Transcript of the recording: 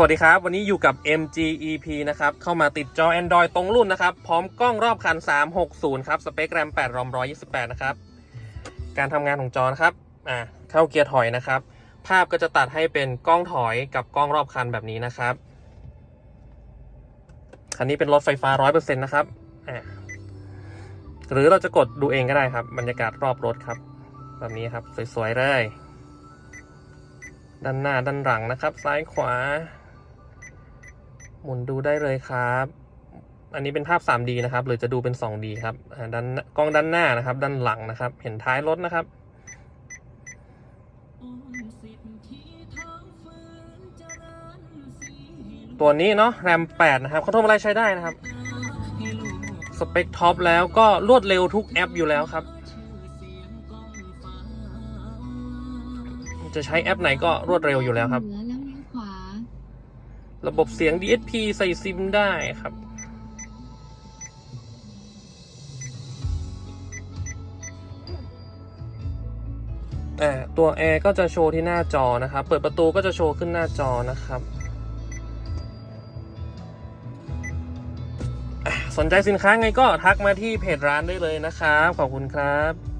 สวัสดีครับ วันนี้อยู่กับ MGEP นะครับ เข้ามาติดจอ Android ตรงรุ่นนะครับ พร้อมกล้องรอบคัน 360 ครับ สเปคแรม 8 รอม 128 นะครับ การทำงานของจอนะครับ อ่า เข้าเกียร์ถอยนะครับ ภาพก็จะตัดให้เป็นกล้องถอยกับกล้องรอบคันแบบนี้นะครับ คันนี้เป็นรถไฟฟ้า 100%นะครับ อ่า หรือเราจะกดดูเองก็ได้ครับ บรรยากาศรอบรถครับ แบบนี้ครับ สวยๆเลย ด้านหน้าด้านหลังนะครับ ซ้ายขวา หมุนดูได้เลยครับ อันนี้เป็นภาพ 3D นะครับ หรือจะดูเป็น 2D ครับด้านกล้องด้านหน้านะครับ ด้านหลังนะครับ เห็นท้ายรถนะครับตัวนี้เนาะแรม 8 นะครับเขาทำอะไรใช้ได้นะครับ สเปคท็อปแล้วก็รวดเร็วทุกแอปอยู่แล้วครับ จะใช้แอปไหนก็รวดเร็วอยู่แล้วครับ เหนือแล้วเลี้ยวขวา ระบบเสียง DSP ใส่ซิมได้ครับอ่าตัวแอร์ก็จะโชว์ที่หน้าจอนะครับ เปิดประตูก็จะโชว์ขึ้นหน้าจอนะครับสนใจสินค้าไงก็ทักมาที่เพจร้านได้เลยนะครับ ขอบคุณครับ